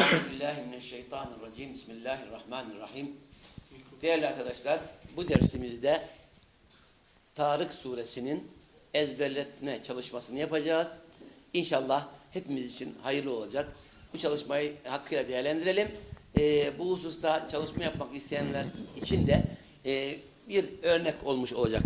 Euzubillahimineşşeytanirracim. Bismillahirrahmanirrahim. Değerli arkadaşlar, bu dersimizde Tarık suresinin ezberletme çalışmasını yapacağız. İnşallah hepimiz için hayırlı olacak. Bu çalışmayı hakkıyla değerlendirelim. Ee, bu hususta çalışma yapmak isteyenler için de e, bir örnek olmuş olacak.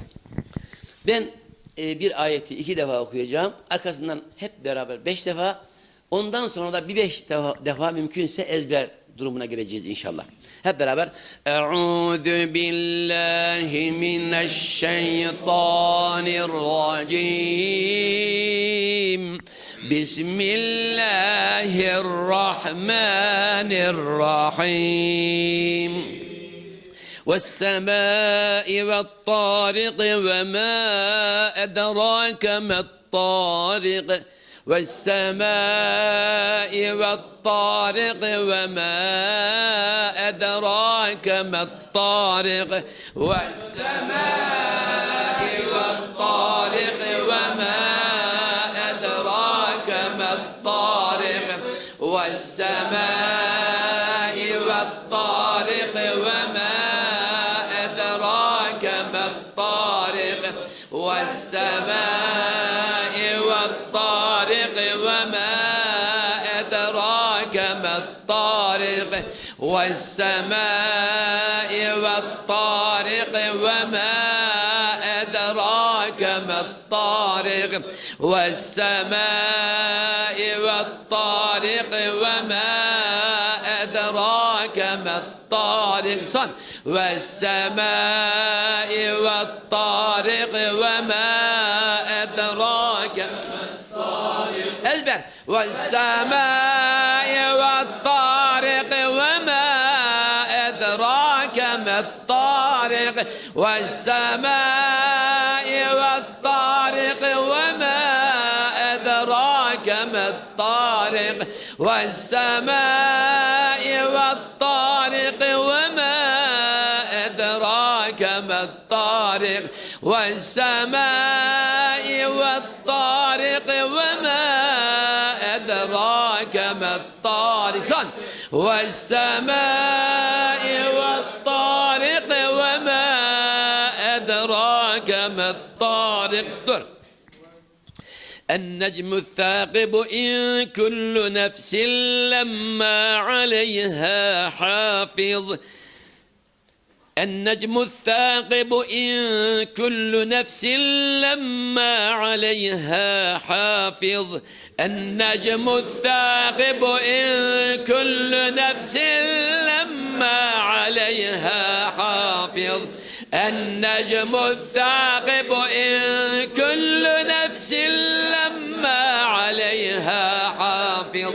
Ben e, bir ayeti iki defa okuyacağım. Arkasından hep beraber beş defa. Ondan sonra da bir beş defa, defa mümkünse ezber durumuna gireceğiz inşallah. Hep beraber. Eûzü billahi mineşşeytanirracim. Bismillahirrahmanirrahim. والسماء والطارق وما أدراك ما الطارق والسماء والطارق وما أدراك ما الطارق. والسماء ما الطارق والسماء والطارق وما أدراك ما الطارق والسماء والطارق وما أدراك ما الطارق صن والسماء والطارق وما أدراك البر. والسماء والسماء والطارق وما أدراك ما الطارق. والسماء والطارق وما أدراك ما الطارق. والسماء والطارق وما أدراك ما الطارق. والسماء دور النجم الثاقب إن كل نفس لما عليها حافظ. النجم الثاقب إن كل نفس لما عليها حافظ. النجم الثاقب إن كل نفس لما عليها حافظ النجم الثاقب إن كل نفس لما عليها حافظ.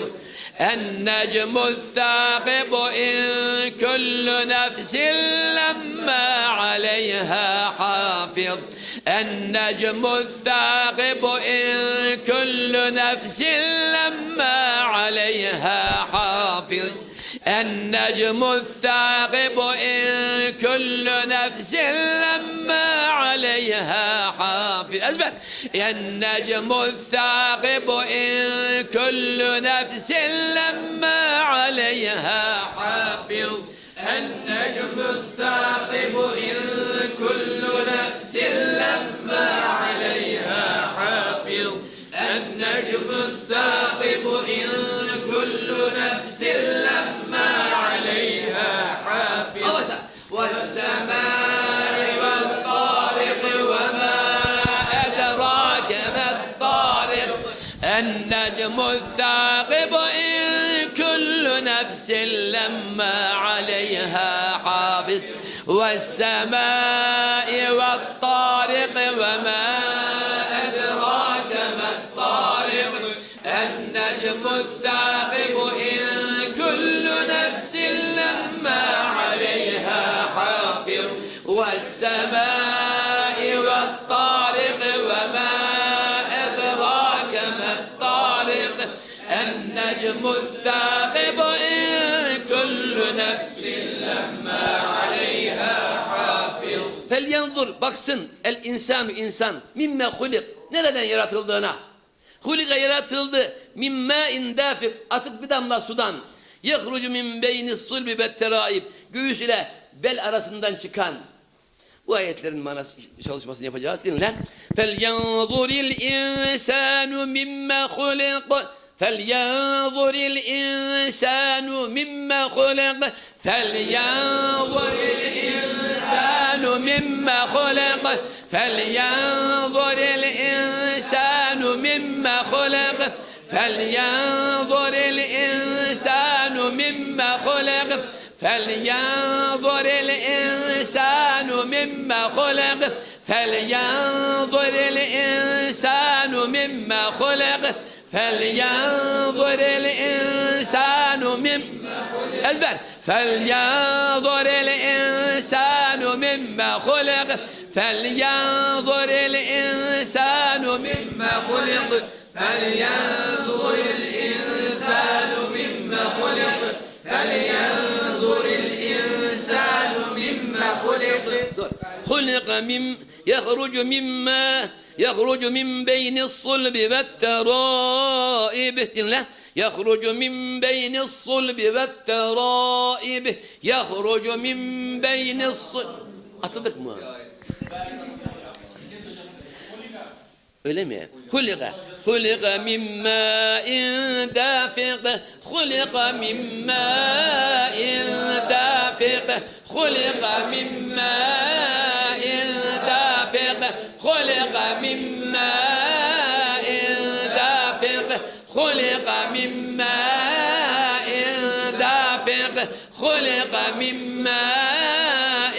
النجم الثاقب إن كل نفس لما عليها حافظ. النجم الثاقب إن كل نفس لما عليها حافظ. النجم الثاقب إن كل نفس لما عليها حافظ. أثبت النجم الثاقب إن كل نفس لما النجم الثاقب إن كل نفس لما عليها حافظ فلينظر baksın el insanu insan mimme hulik nereden yaratıldığına Hulika yaratıldı mimme indafik atık bir damla sudan Yahrucu min beyni sulbi ve teraib. Göğüs ile bel arasından çıkan bu ayetlerin manası çalışmasını yapacağız. Dinle. فَلْيَنْظُرِ الْاِنْسَانُ مِمَّا خُلِقَ فلينظر الإنسان مما خلق فلينظر الإنسان مما خلق فلينظر الإنسان مما خلق فلينظر الإنسان مما خلق فلينظر الإنسان مما خلق فلينظر الإنسان مما خلق فلينظر الإنسان مما أزبر فلينظر الإنسان مما خلق. فلينظر الإنسان مما خلق. فلينظر الإنسان يخرج من يخرج مما يخرج من بين الصلب والترائب. يخرج من بين الصلب والترائب. يخرج من بين الصلب أعطتك ما خلق خلق خلق من ماء دافق. خلق من ماء دافق. خلق من ماء من ماء دافق. خلق من ماء دافق. خلق من ماء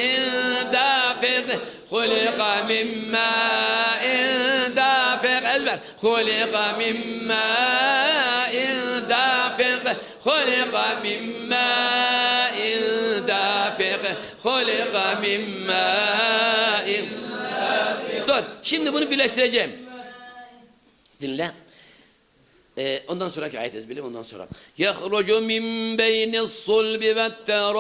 دافق. خلق من ماء دافق. خلق من ماء دافق. خلق من ماء دافق. خلق من ماء دافق Dur. Şimdi bunu birleştireceğim. Dinle. Ee, ondan sonraki ayet ezberim ondan sonra. Yahrucu min beyni sulbi ve teraib.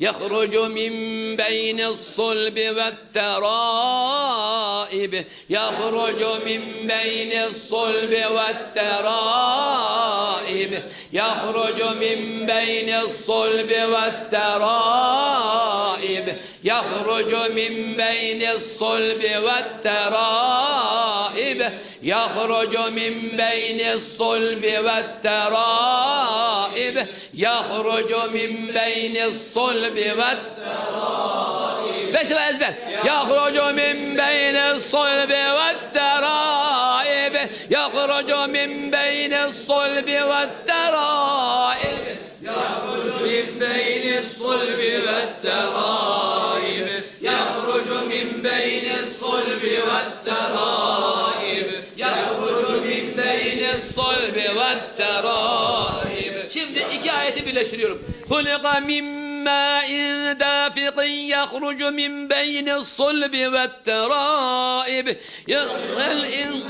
Yahrucu min beyni sulbi ve teraib. Yahrucu min beyni sulbi ve teraib. Yahrucu min beyni sulbi ve teraib. Yahrucu min beyni sulbi ve teraib. يخرج من بين الصلب والترائب. يخرج من بين الصلب والترائب. بس ezber يخرج من بين الصلب والترائب. الصلب والترائب يخرج من بين الصلب والترائب يخرج من بين الصلب والترائب Şimdi iki ayeti birleştiriyorum. Hulika min ma'in dafiqin yahrucu min beyni sulbi ve teraib. Yahrucu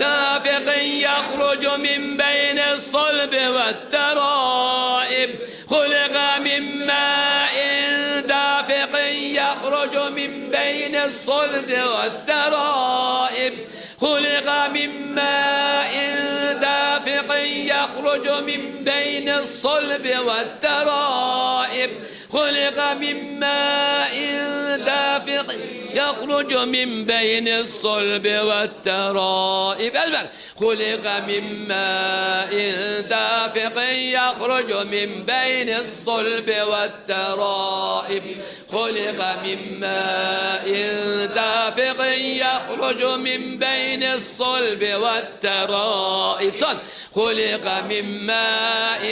دافق يخرج من بين الصلب والترائب خلق من ماء دافق يخرج من بين الصلب والترائب. خلق من ماء دافق يخرج من بين الصلب والترائب. خلق من ماء دافق يخرج من بين الصلب والترائب. أزبر خلق من ماء دافق يخرج من بين الصلب والترائب. خلق من ماء دافق يخرج من بين الصلب والترائب. خلق من ماء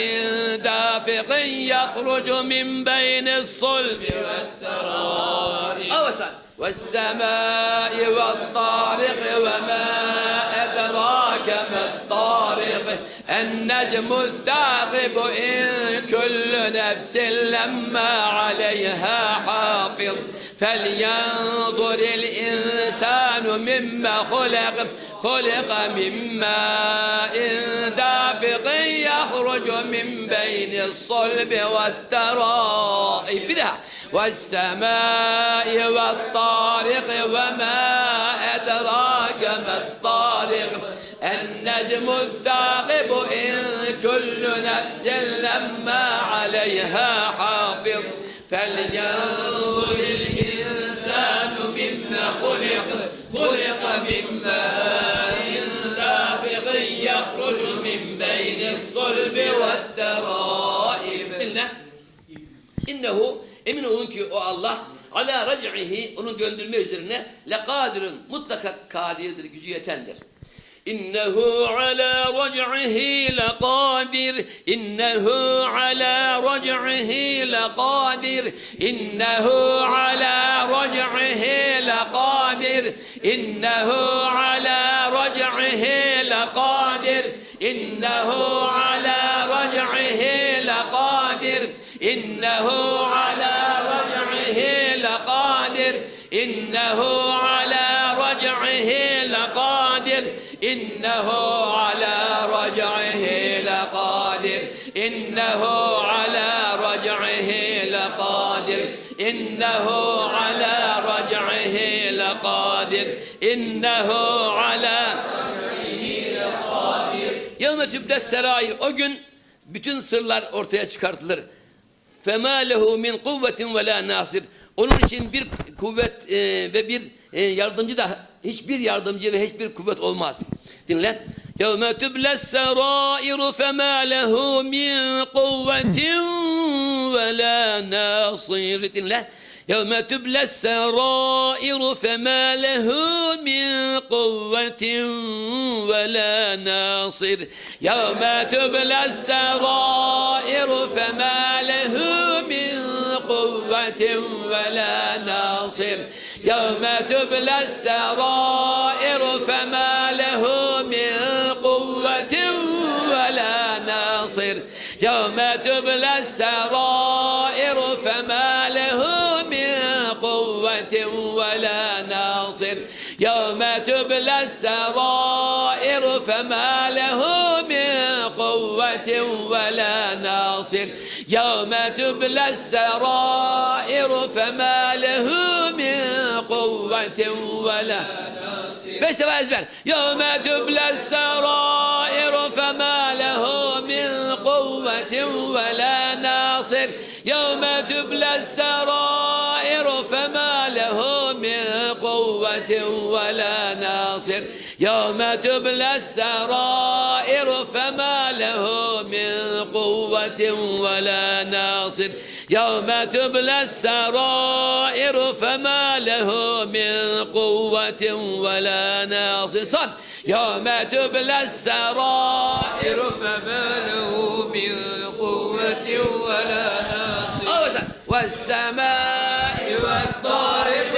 دافق يخرج من بين الصلب والترائب. أوسط والسماء والطارق وما أدراك ما الطارق. النجم الثاقب إن كل نفس لما عليها حافظ. فلينظر الإنسان مما خلق خلق من ماء دافق يخرج من بين الصلب والترائب والسماء والطارق وما أدراك ما الطارق. النجم الثاقب إن كل نفس لما عليها حافظ. فلينظر الإنسان مما خلق خلق من ماء دافق يخرج من بين الصلب والترائب. İnnehu Emin olun ki o Allah ala rac'ihi onu döndürme üzerine le kadirun mutlaka kadirdir, gücü yetendir. İnnehu ala rac'ihi le kadir. İnnehu ala rac'ihi le kadir. İnnehu ala rac'ihi le kadir. İnnehu ala rac'ihi le kadir. İnnehu ala rac'ihi le kadir. İnnehu ala إنه على رجعه لقادر إنه على رجعه لقادر إنه على رجعه لقادر إنه على رجعه لقادر إنه على Yevme tübdes serair. O gün bütün sırlar ortaya çıkartılır. فَمَا لَهُ مِنْ قُوَّةٍ وَلَا nasir. Onun için bir kuvvet e, ve bir e, yardımcı da hiçbir yardımcı ve hiçbir kuvvet olmaz. Dinle. يَوْمَ تُبْلَ السَّرَائِرُ فَمَا لَهُ مِنْ قُوَّةٍ وَلَا نَاصِرٍ Dinle. يوم تبلى السرائر فما له من قوة ولا ناصر يوم تبلى السرائر فما له من ولا ناصر. يوم تبلى السرائر فما له يوم تبلى السرائر فما له من قوة ولا بس تبقى يوم تبلى السرائر فما له من قوة ولا ناصر. يوم ولا ناصر. يوم تبلى السرائر فما له من قوة ولا ناصر. يوم تبلى السرائر فما له من قوة ولا ناصر. صد. يوم تبلى السرائر فما له من قوة ولا ناصر. والسماء والطارق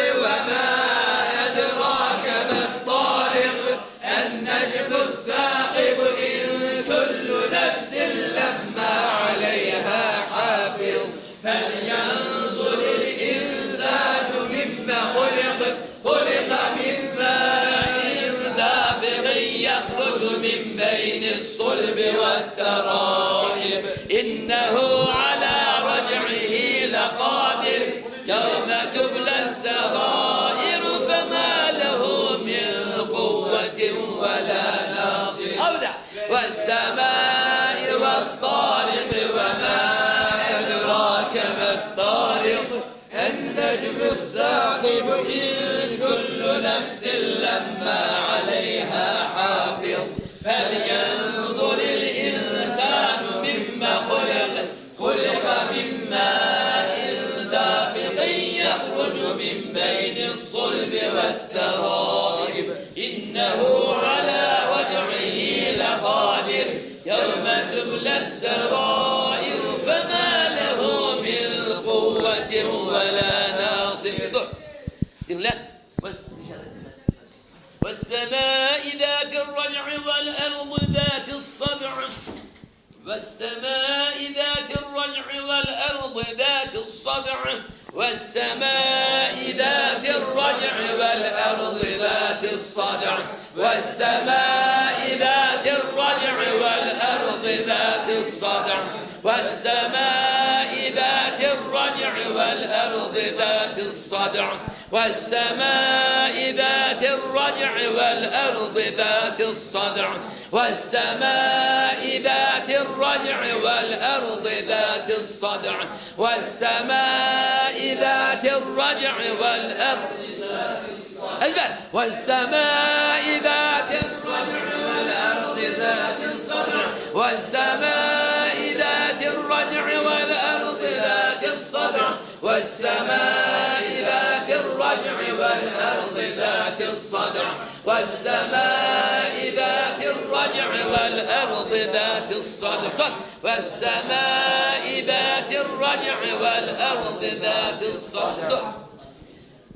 والسماء ذات الرجع والأرض ذات الصدع. والسماء ذات الرجع والأرض ذات الصدع. والسماء ذات الرجع والأرض ذات الصدع. والسماء ذات الرجع والأرض ذات الصدع. والسماء ذات الرجع والأرض ذات الصدع. والسماء ذات الرجع والأرض البر. والسماء ذات الصدع والأرض ذات الصدع. والسماء والسماء ذات الرجع والأرض ذات الصدع والسماء ذات الرجع والأرض ذات الصدع صد. والسماء ذات الرجع والأرض ذات الصدع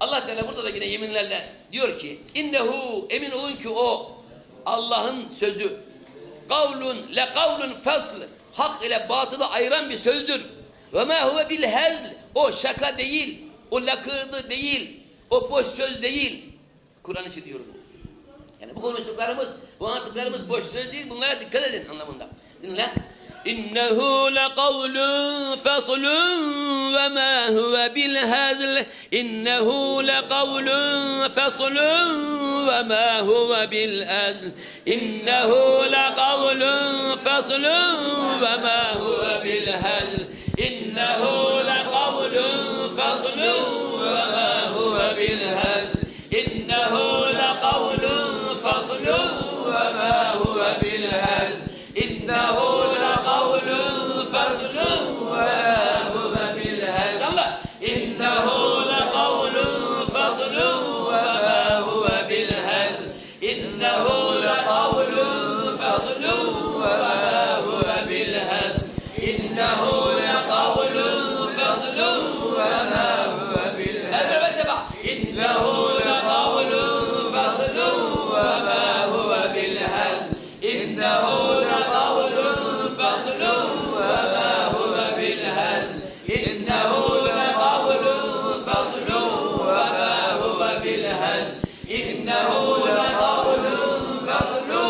Allah Teala burada da yine yeminlerle diyor ki innehu emin olun ki o Allah'ın sözü kavlun le kavlun fasl hak ile batılı ayıran bir sözdür. Ve ma huve bil hezl o şaka değil, o lakırdı değil, o boş söz değil. Kur'an için diyorum. Yani bu konuştuklarımız, bu anlattıklarımız boş söz değil. Bunlara dikkat edin anlamında. Dinle. İnnehu lekavlun faslun ve ma huve bil hazl. İnnehu lekavlun faslun ve ma huve bil hazl. İnnehu lekavlun faslun ve ma huve bil hazl. إنه لقول فضل إنه لقول فصل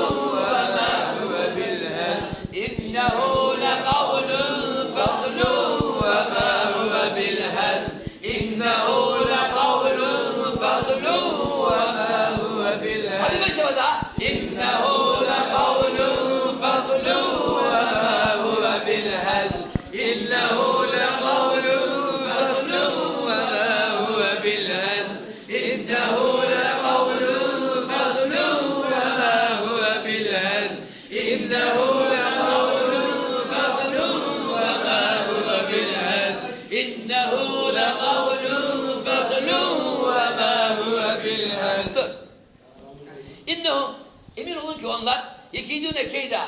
İnnehum emin olun ki onlar yekidüne keyda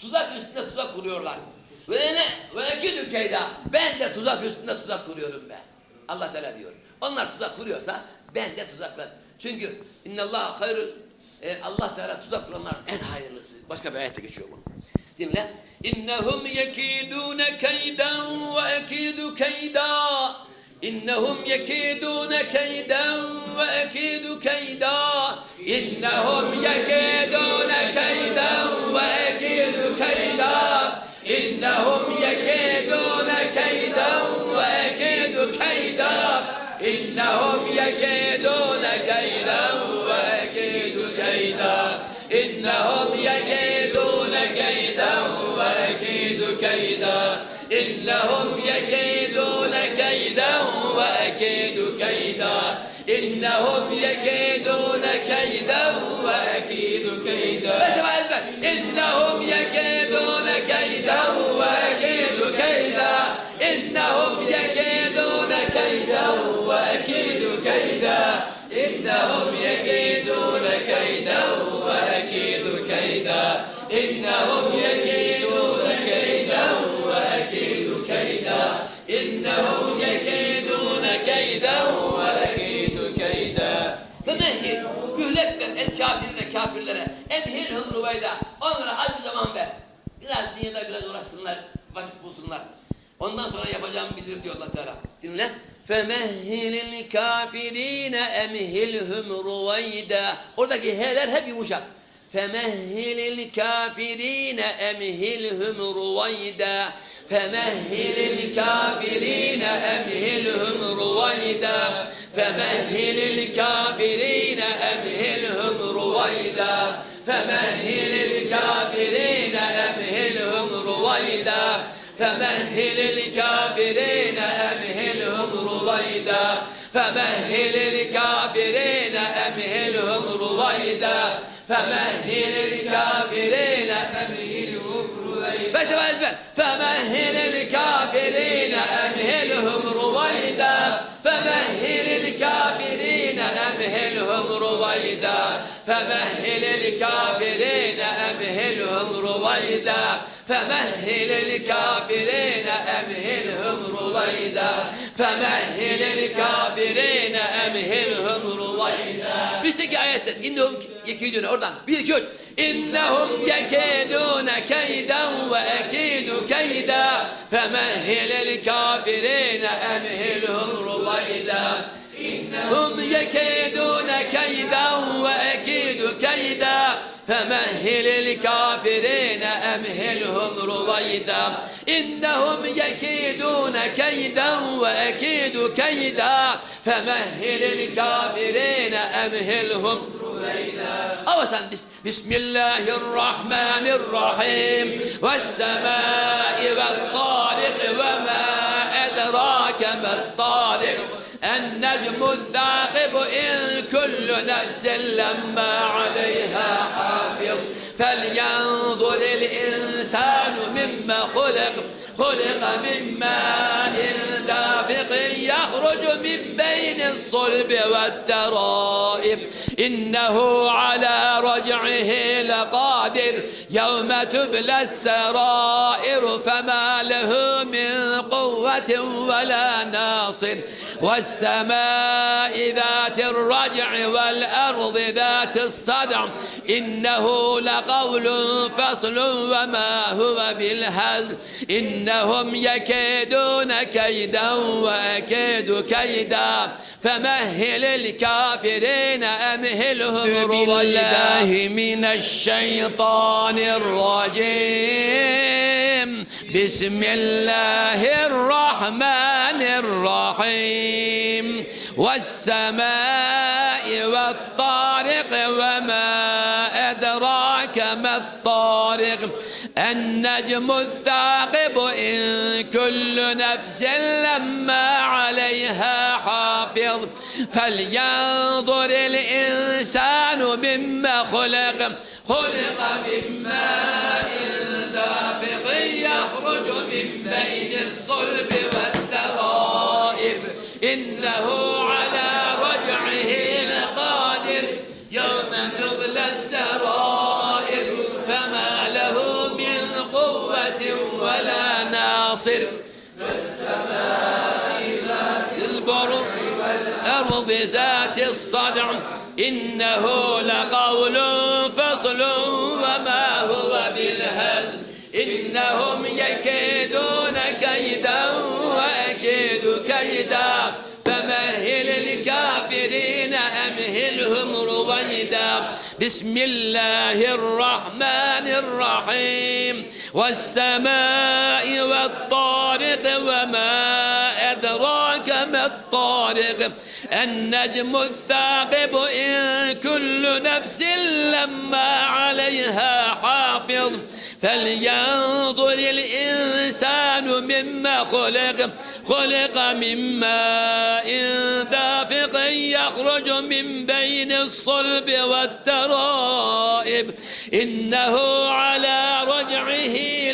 tuzak üstünde tuzak kuruyorlar. Ve ne ve ekidü keyda ben de tuzak üstünde tuzak kuruyorum be. Allah Teala diyor. Onlar tuzak kuruyorsa ben de tuzaklar. Çünkü innallah hayrul e, Allah Teala tuzak kuranlar en hayırlısı. Başka bir ayette geçiyor bu. Dinle. İnnehum yekidune keyden ve ekidu keyda. إنهم يكيدون كيدا وأكيد كيدا. إنهم يكيدون كيدا وأكيد كيدا. إنهم يكيدون كيدا وأكيد كيدا. إنهم يكيدون كيدا وأكيد كيدا. إنهم يكيدون كيدا وأكيد كيدا. إنهم يكيدون إنهم يكيدون كيدا وأكيد كيدا. إنهم يكيدون كيدا وأكيد كيدا. إنهم يكيدون كيدا وأكيد كيدا. إنهم يكيدون كيدا وأكيد كيدا. إنهم يكيدون el kafirine kafirlere emhilhum ruveyda onlara az bir zaman ver biraz dünyada biraz uğraşsınlar vakit bulsunlar ondan sonra yapacağımı bilirim diyor Allah Teala dinle femehhilil kafirine emhilhum ruveyda oradaki he'ler hep yumuşak فمهل الكافرين أمهلهم رويدا فمهل الكافرين أمهلهم رويدا فمهل الكافرين أمهلهم رويدا فمهل الكافرين أمهلهم رويدا. فمهل الكافرين أمهلهم رويدا. فمهل الكافرين أمهلهم رويدا. فمهل الكافرين أمهلهم رويدا. بس بس بس فمهل فمهل الكافرين أمهلهم رويدا فمهل الكافرين أمهلهم رويدا فمهل الكافرين أمهلهم رويدا Bir tek ayette innehum yekidun oradan bir iki üç innehum yekidun keyden ve ekidu keyda femehhil el kafirine emhilhum ruvayda هم يكيدون فمهل الكافرين أمهلهم رويدا. إنهم يكيدون كيدا وأكيد كيدا. فمهل الكافرين أمهلهم رويدا. بسم الله الرحمن الرحيم. والسماء والطارق وما أدراك ما الطارق؟ النجم الثاقب إن كل نفس لما عليها حافظ. فلينظر الإنسان مما خلق خلق من ماء دافق يخرج من بين الصلب والترائب. إنه على رجعه لقادر يوم تبلى السرائر فما له من قوة ولا ناصر. والسماء ذات الرجع والأرض ذات الصدع إنه لقول فصل وما هو بالهزل. إنهم يكيدون كيدا وأكيد كيدا فمهل الكافرين أمهلهم رويدا من الشيطان الرجيم. بسم الله الرحمن الرحيم. والسماء والطارق وما أدراك ما الطارق النجم الثاقب إن كل نفس لما عليها حافظ فلينظر الإنسان مما خلق خلق من ذات الصدع إنه لقول فصل وما هو بالهزل. إنهم يكيدون كيدا وأكيد كيدا فمهل الكافرين أمهلهم رويدا. بسم الله الرحمن الرحيم. والسماء والطارق وما أدراك الطارق. النجم الثاقب إن كل نفس لما عليها حافظ. فلينظر الإنسان مما خلق خلق من ماء دافق يخرج من بين الصلب والترائب. إنه على رجعه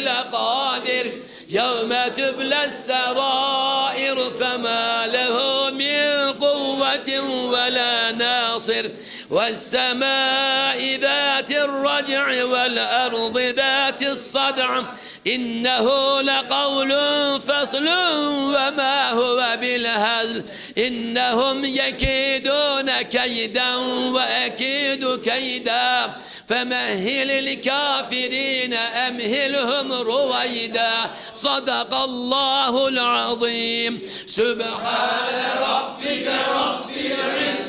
يوم تبلى السرائر فما له من قوة ولا ناصر والسماء ذات الرجع والأرض ذات الصدع. إنه لقول فصل وما هو بالهزل. إنهم يكيدون كيدا وأكيد كيدا. فمهل الكافرين أمهلهم رويدا. صدق الله العظيم. سبحان ربك رب العزة.